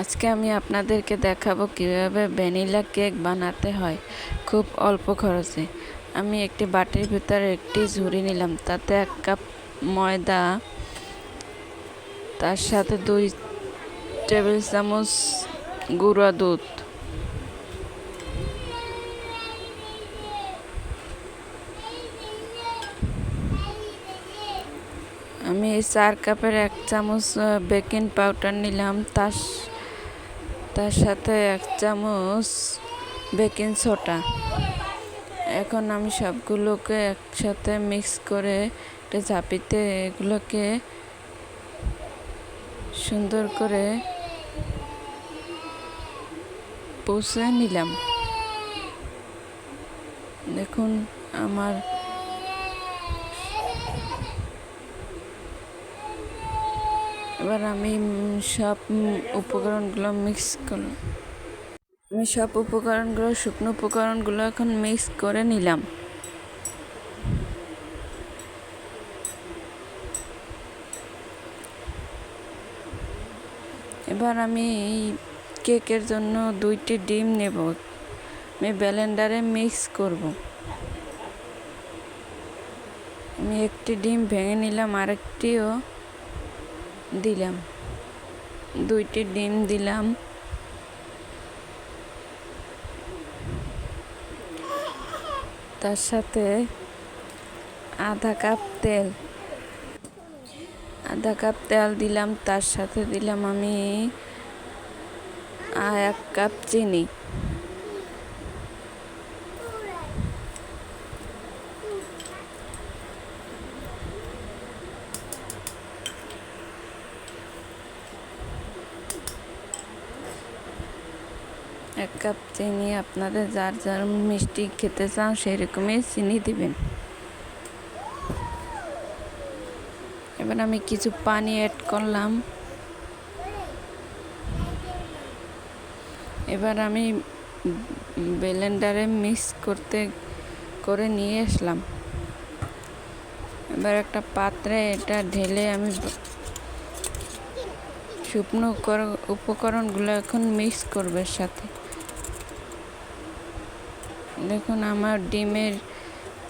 আজকে আমি আপনাদেরকে দেখাবো কীভাবে ভ্যানিলা কেক বানাতে হয় খুব অল্প খরচে। আমি একটি বাটির ভিতরে একটি ঝুড়ি নিলাম, তাতে এক কাপ ময়দা, তার সাথে দুই টেবিল চামচ গুঁড়া দুধ আমি চার কাপের এক চামচ বেকিং পাউডার নিলাম। তার তার সাথে এক চামচ বেকিং সোডা এখন আমি সবগুলোকে একসাথে মিক্স করে একটা ঝাঁপিতে এগুলোকে সুন্দর করে পুষে নিলাম। দেখুন, আমার এবার আমি সব উপকরণগুলো মিক্স করলাম আমি সব উপকরণগুলো, শুকনো উপকরণগুলো এখন মিক্স করে নিলাম। এবার আমি এই কেকের জন্য দুইটি ডিম নেব। আমি ব্লেন্ডারে মিক্স করব। আমি একটি ডিম ভেঙে নিলাম, আরেকটিও দিলাম। দুইটি ডিম দিলাম। তার সাথে আধা কাপ তেল। আধা কাপ তেল দিলাম, তার সাথে দিলাম আমি এক কাপ চিনি। এক কাপ চিনি আপনাদের যার যার মিষ্টি খেতে চান সেরকমই চিনি দিবেন। এবার আমি কিছু পানি অ্যাড করলাম। এবার আমি ব্লেন্ডারে মিক্স করতে, করে নিয়ে আসলাম। এবার একটা পাত্রে এটা ঢেলে আমি শুকনো উপকরণ- উপকরণগুলো এখন মিক্স করবে সাথে। দেখুন, আমার ডিমের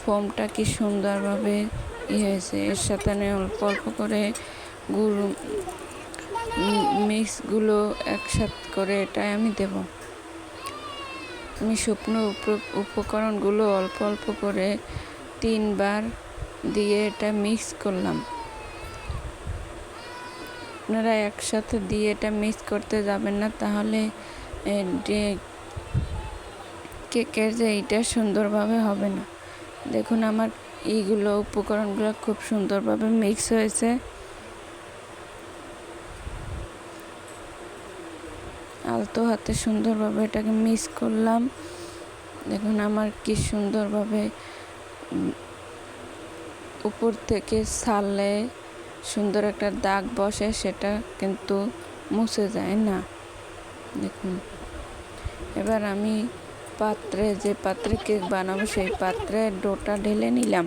ফোমটা কি সুন্দরভাবে ই হয়েছে। এর সাথে আমি অল্প অল্প করে গুড় মিক্সগুলো একসাথ করে এটাই আমি দেব। আমি শুকনো উপ- উপকরণগুলো অল্প অল্প করে তিনবার দিয়ে এটা মিক্স করলাম। আপনারা একসাথে দিয়ে এটা মিক্স করতে যাবেন না, তাহলে কেকের যে এইটা সুন্দরভাবে হবে না। দেখুন আমার এইগুলো উপকরণগুলো খুব সুন্দরভাবে মিক্স হয়েছে। আলতো হাতে সুন্দরভাবে এটাকে মিক্স করলাম। দেখুন আমার কি সুন্দরভাবে উপর থেকে ছাড়লে সুন্দর একটা দাগ বসে সেটা কিন্তু মুছে যায় না। দেখুন, এবার আমি পাত্রে, যে পাত্রে কেক বানাবো সেই পাত্রে ডোটা ঢেলে নিলাম।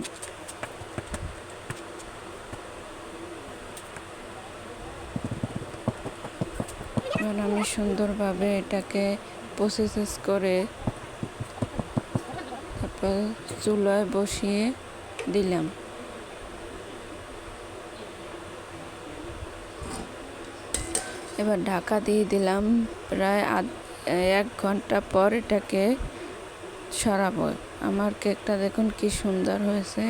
আমি সুন্দরভাবে এটাকে প্রসেস করে তারপর চুলায় বসিয়ে দিলাম। এবার ঢাকা দিয়ে দিলাম প্রায় আধ এক ঘণ্টা পর এটাকে সরাবো। আমার কেকটা দেখুন কি সুন্দর হয়েছে।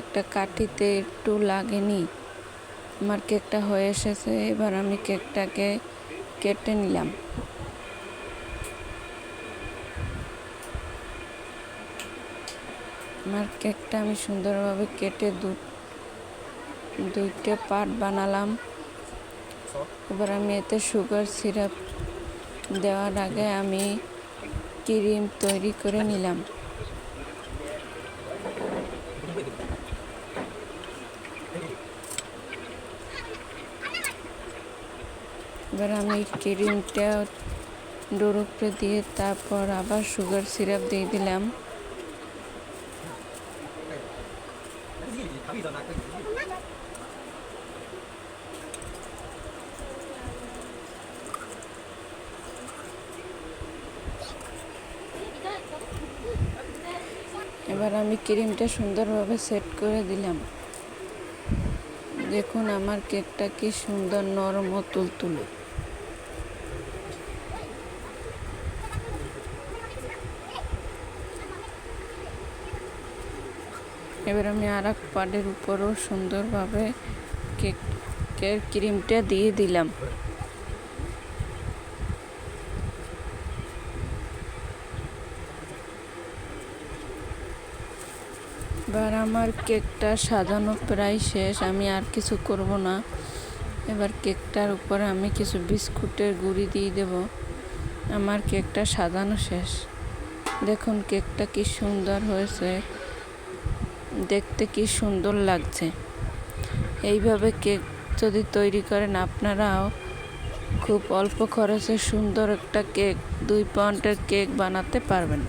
একটা কাঠিতে একটু লাগেনি। আমার কেকটা হয়ে এসেছে, এবার আমি কেকটাকে কেটে নিলাম। আমার কেকটা আমি সুন্দরভাবে কেটে দু দুইটা পার্ট বানালাম। এবার আমি এতে সুগার সিরাপ দেওয়ার আগে আমি ক্রিম তৈরি করে নিলাম। এবার আমি ক্রিমটা ডোর উপরে দিয়ে তারপর আবার সুগার সিরাপ দিয়ে দিলাম। এবার আমি ক্রিমটা সুন্দরভাবে সেট করে দিলাম। দেখুন আমার কেকটা কি সুন্দর নরম ও তুলতুলে। এবার আমি আর এক পাডের উপরও সুন্দরভাবে কেকের ক্রিমটা দিয়ে দিলাম। এবার আমার কেকটা সাজানো প্রায় শেষ, আমি আর কিছু করব না। এবার কেকটার উপরে আমি কিছু বিস্কুটের গুঁড়ি দিয়ে দেব। আমার কেকটা সাজানো শেষ। দেখুন কেকটা কি সুন্দর হয়েছে। দেখতে কি সুন্দর লাগছে। এইভাবে কেক যদি তৈরি করেন আপনারাও খুব অল্প খরচে সুন্দর একটা কেক, দুই পাউন্ডের কেক বানাতে পারবেন।